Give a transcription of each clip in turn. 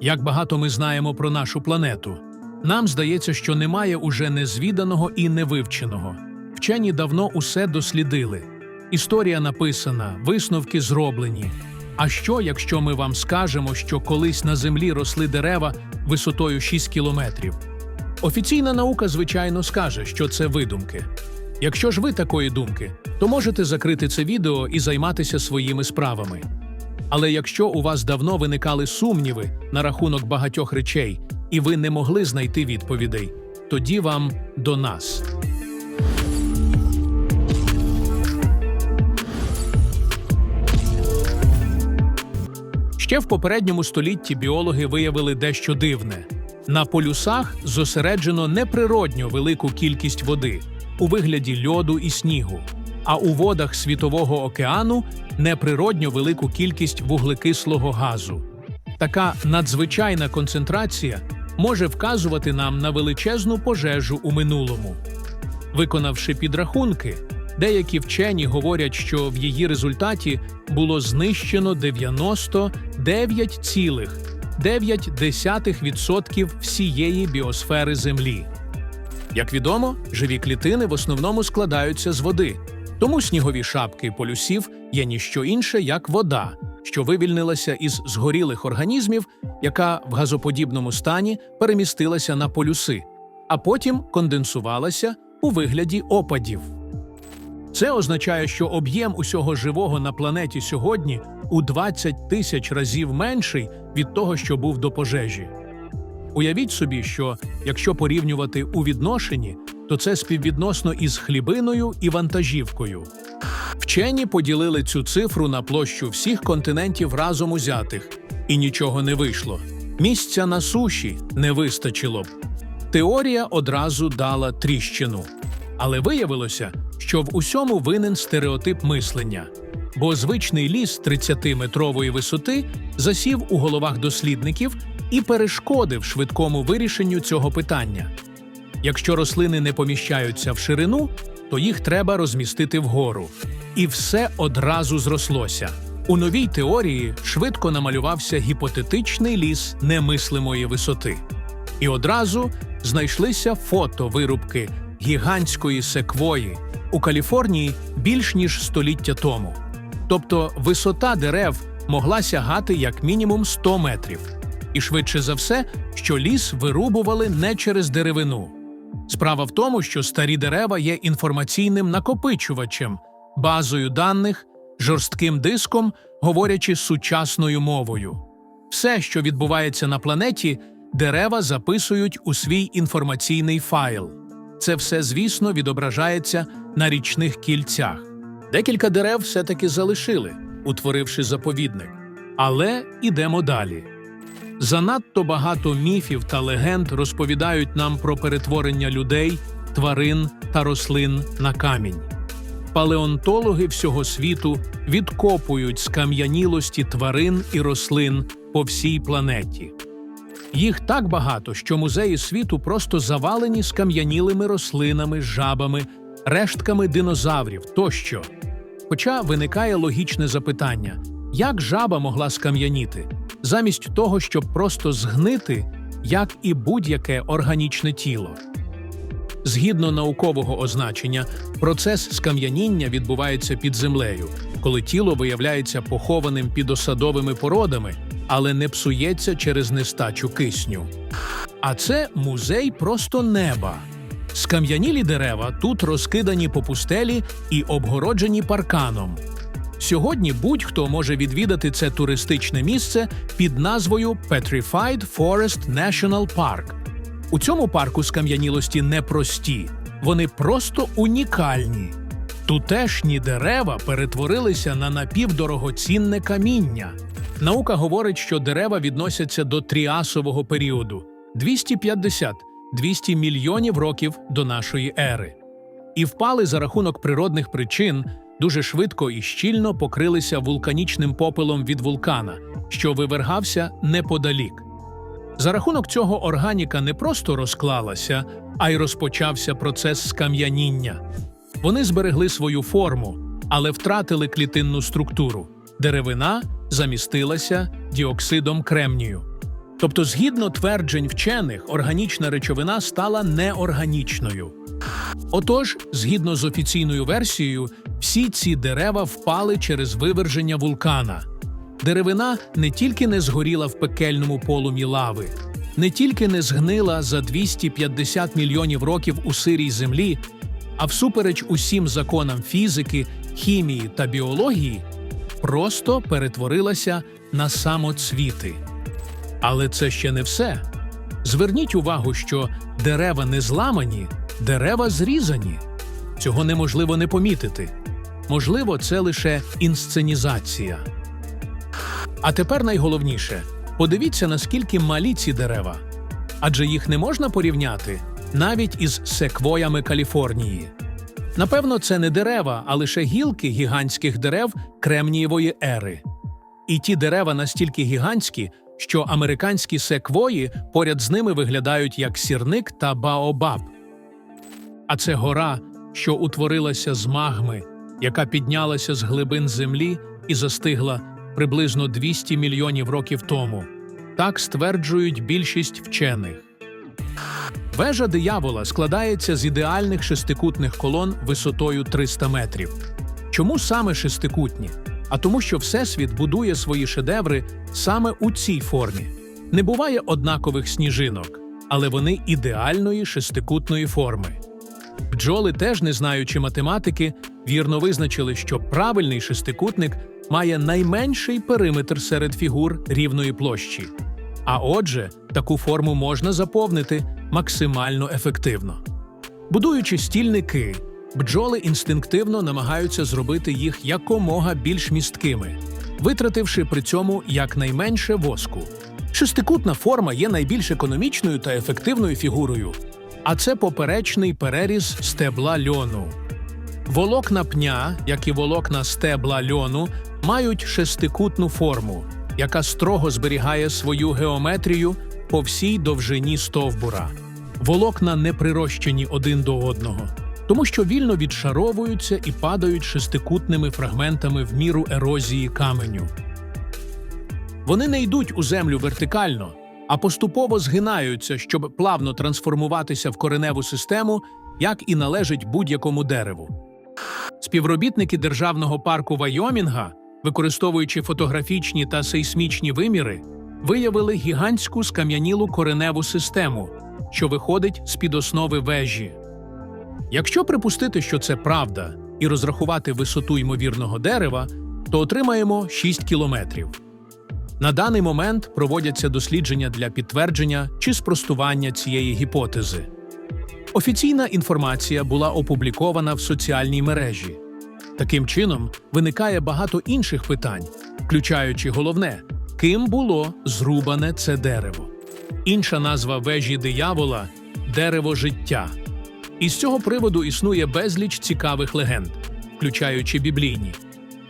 Як багато ми знаємо про нашу планету. Нам здається, що немає уже незвіданого і невивченого. Вчені давно усе дослідили. Історія написана, висновки зроблені. А що, якщо ми вам скажемо, що колись на землі росли дерева висотою 6 кілометрів? Офіційна наука, звичайно, скаже, що це видумки. Якщо ж ви такої думки, то можете закрити це відео і займатися своїми справами. Але якщо у вас давно виникали сумніви на рахунок багатьох речей, і ви не могли знайти відповідей, тоді вам до нас. Ще в попередньому столітті біологи виявили дещо дивне: на полюсах зосереджено неприродньо велику кількість води у вигляді льоду і снігу, а у водах Світового океану неприродньо велику кількість вуглекислого газу. Така надзвичайна концентрація може вказувати нам на величезну пожежу у минулому. Виконавши підрахунки, деякі вчені говорять, що в її результаті було знищено 99,9% всієї біосфери Землі. Як відомо, живі клітини в основному складаються з води, тому снігові шапки полюсів є ніщо інше, як вода, що вивільнилася із згорілих організмів, яка в газоподібному стані перемістилася на полюси, а потім конденсувалася у вигляді опадів. Це означає, що об'єм усього живого на планеті сьогодні у 20 тисяч разів менший від того, що був до пожежі. Уявіть собі, що якщо порівнювати у відношенні, то це співвідносно із хлібиною і вантажівкою. Вчені поділили цю цифру на площу всіх континентів разом узятих, і нічого не вийшло. Місця на суші не вистачило б. Теорія одразу дала тріщину. Але виявилося, що в усьому винен стереотип мислення, бо звичний ліс 30-метрової висоти засів у головах дослідників і перешкодив швидкому вирішенню цього питання. Якщо рослини не поміщаються в ширину, то їх треба розмістити вгору. І все одразу зрослося. У новій теорії швидко намалювався гіпотетичний ліс немислимої висоти. І одразу знайшлися фото вирубки гігантської секвої у Каліфорнії більш ніж століття тому. Тобто висота дерев могла сягати як мінімум 100 метрів. І швидше за все, що ліс вирубували не через деревину. Справа в тому, що старі дерева є інформаційним накопичувачем, базою даних, жорстким диском, говорячи сучасною мовою. Все, що відбувається на планеті, дерева записують у свій інформаційний файл. Це все, звісно, відображається на річних кільцях. Декілька дерев все-таки залишили, утворивши заповідник. Але ідемо далі. Занадто багато міфів та легенд розповідають нам про перетворення людей, тварин та рослин на камінь. Палеонтологи всього світу відкопують скам'янілості тварин і рослин по всій планеті. Їх так багато, що музеї світу просто завалені скам'янілими рослинами, жабами, рештками динозаврів тощо. Хоча виникає логічне запитання: як жаба могла скам'яніти, замість того, щоб просто згнити, як і будь-яке органічне тіло. Згідно наукового означення, процес скам'яніння відбувається під землею, коли тіло виявляється похованим під осадовими породами, але не псується через нестачу кисню. А це музей просто неба. Скам'янілі дерева тут розкидані по пустелі і обгороджені парканом. Сьогодні будь-хто може відвідати це туристичне місце під назвою Petrified Forest National Park. У цьому парку скам'янілості не прості, вони просто унікальні. Тутешні дерева перетворилися на напівдорогоцінне каміння. Наука говорить, що дерева відносяться до тріасового періоду 250-200 мільйонів років до нашої ери, і впали за рахунок природних причин дуже швидко і щільно покрилися вулканічним попелом від вулкана, що вивергався неподалік. За рахунок цього органіка не просто розклалася, а й розпочався процес скам'яніння. Вони зберегли свою форму, але втратили клітинну структуру. Деревина замістилася діоксидом кремнію. Тобто, згідно тверджень вчених, органічна речовина стала неорганічною. Отож, згідно з офіційною версією, всі ці дерева впали через виверження вулкана. Деревина не тільки не згоріла в пекельному полум'ї лави, не тільки не згнила за 250 мільйонів років у сирій землі, а всупереч усім законам фізики, хімії та біології, просто перетворилася на самоцвіти. Але це ще не все. Зверніть увагу, що дерева не зламані, дерева зрізані. Цього неможливо не помітити. Можливо, це лише інсценізація. А тепер найголовніше подивіться, наскільки малі ці дерева. Адже їх не можна порівняти навіть із секвоями Каліфорнії. Напевно, це не дерева, а лише гілки гігантських дерев Кремнієвої ери. І ті дерева настільки гігантські, що американські секвої поряд з ними виглядають як сірник та баобаб. А це гора, що утворилася з магми, яка піднялася з глибин землі і застигла приблизно 200 мільйонів років тому. Так стверджують більшість вчених. Вежа диявола складається з ідеальних шестикутних колон висотою 300 метрів. Чому саме шестикутні? А тому, що Всесвіт будує свої шедеври саме у цій формі. Не буває однакових сніжинок, але вони ідеальної шестикутної форми. Бджоли, теж не знаючи математики, вірно визначили, що правильний шестикутник має найменший периметр серед фігур рівної площі. А отже, таку форму можна заповнити максимально ефективно. Будуючи стільники, бджоли інстинктивно намагаються зробити їх якомога більш місткими, витративши при цьому якнайменше воску. Шестикутна форма є найбільш економічною та ефективною фігурою, а це поперечний переріз стебла льону. Волокна пня, як і волокна стебла льону, мають шестикутну форму, яка строго зберігає свою геометрію по всій довжині стовбура. Волокна не прирощені один до одного, тому що вільно відшаровуються і падають шестикутними фрагментами в міру ерозії каменю. Вони не йдуть у землю вертикально, а поступово згинаються, щоб плавно трансформуватися в кореневу систему, як і належить будь-якому дереву. Співробітники державного парку Вайомінга, використовуючи фотографічні та сейсмічні виміри, виявили гігантську скам'янілу кореневу систему, що виходить з під основи вежі. Якщо припустити, що це правда, і розрахувати висоту ймовірного дерева, то отримаємо 6 кілометрів. На даний момент проводяться дослідження для підтвердження чи спростування цієї гіпотези. Офіційна інформація була опублікована в соціальній мережі. Таким чином, виникає багато інших питань, включаючи головне, ким було зрубане це дерево. Інша назва вежі диявола дерево життя. І з цього приводу існує безліч цікавих легенд, включаючи біблійні.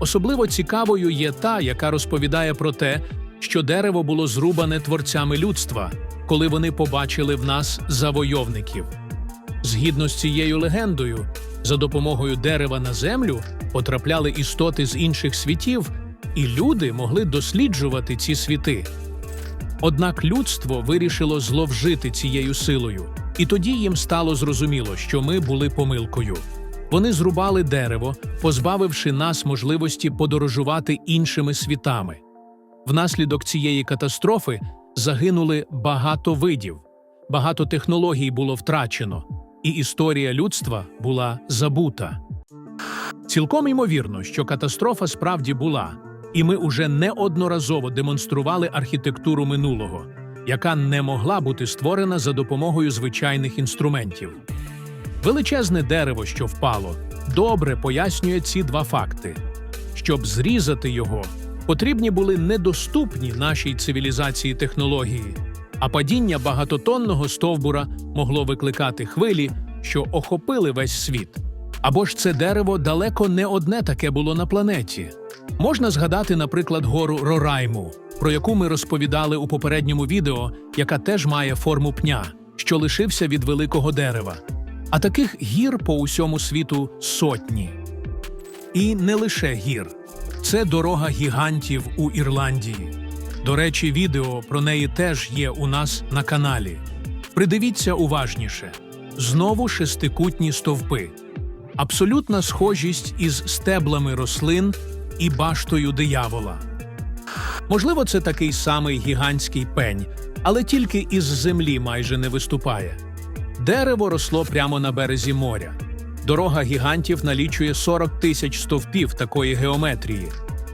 Особливо цікавою є та, яка розповідає про те, що дерево було зрубане творцями людства, коли вони побачили в нас завойовників. Згідно з цією легендою, за допомогою дерева на землю потрапляли істоти з інших світів, і люди могли досліджувати ці світи. Однак людство вирішило зловжити цією силою, і тоді їм стало зрозуміло, що ми були помилкою. Вони зрубали дерево, позбавивши нас можливості подорожувати іншими світами. Внаслідок цієї катастрофи загинули багато видів, багато технологій було втрачено, і історія людства була забута. Цілком ймовірно, що катастрофа справді була, і ми уже неодноразово демонстрували архітектуру минулого, яка не могла бути створена за допомогою звичайних інструментів. Величезне дерево, що впало, добре пояснює ці два факти. Щоб зрізати його, потрібні були недоступні нашій цивілізації технології, а падіння багатотонного стовбура могло викликати хвилі, що охопили весь світ. Або ж це дерево далеко не одне таке було на планеті. Можна згадати, наприклад, гору Рорайму, про яку ми розповідали у попередньому відео, яка теж має форму пня, що лишився від великого дерева. А таких гір по усьому світу сотні. І не лише гір, це дорога гігантів у Ірландії. До речі, відео про неї теж є у нас на каналі. Придивіться уважніше: знову шестикутні стовпи, абсолютна схожість із стеблами рослин і баштою диявола. Можливо, це такий самий гігантський пень, але тільки із землі майже не виступає. Дерево росло прямо на березі моря. Дорога гігантів налічує 40 тисяч стовпів такої геометрії.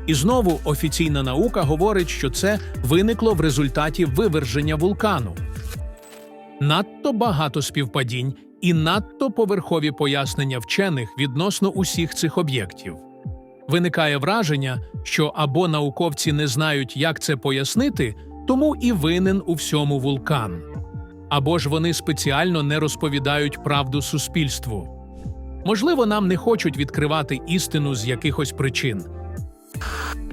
І знову офіційна наука говорить, що це виникло в результаті виверження вулкану. Надто багато співпадінь і надто поверхові пояснення вчених відносно усіх цих об'єктів. Виникає враження, що або науковці не знають, як це пояснити, тому і винен у всьому вулкан, або ж вони спеціально не розповідають правду суспільству. Можливо, нам не хочуть відкривати істину з якихось причин.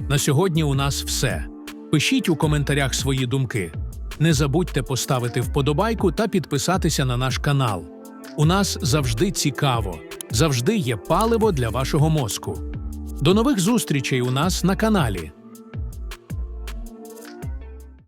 На сьогодні у нас все. Пишіть у коментарях свої думки. Не забудьте поставити вподобайку та підписатися на наш канал. У нас завжди цікаво, завжди є паливо для вашого мозку. До нових зустрічей у нас на каналі.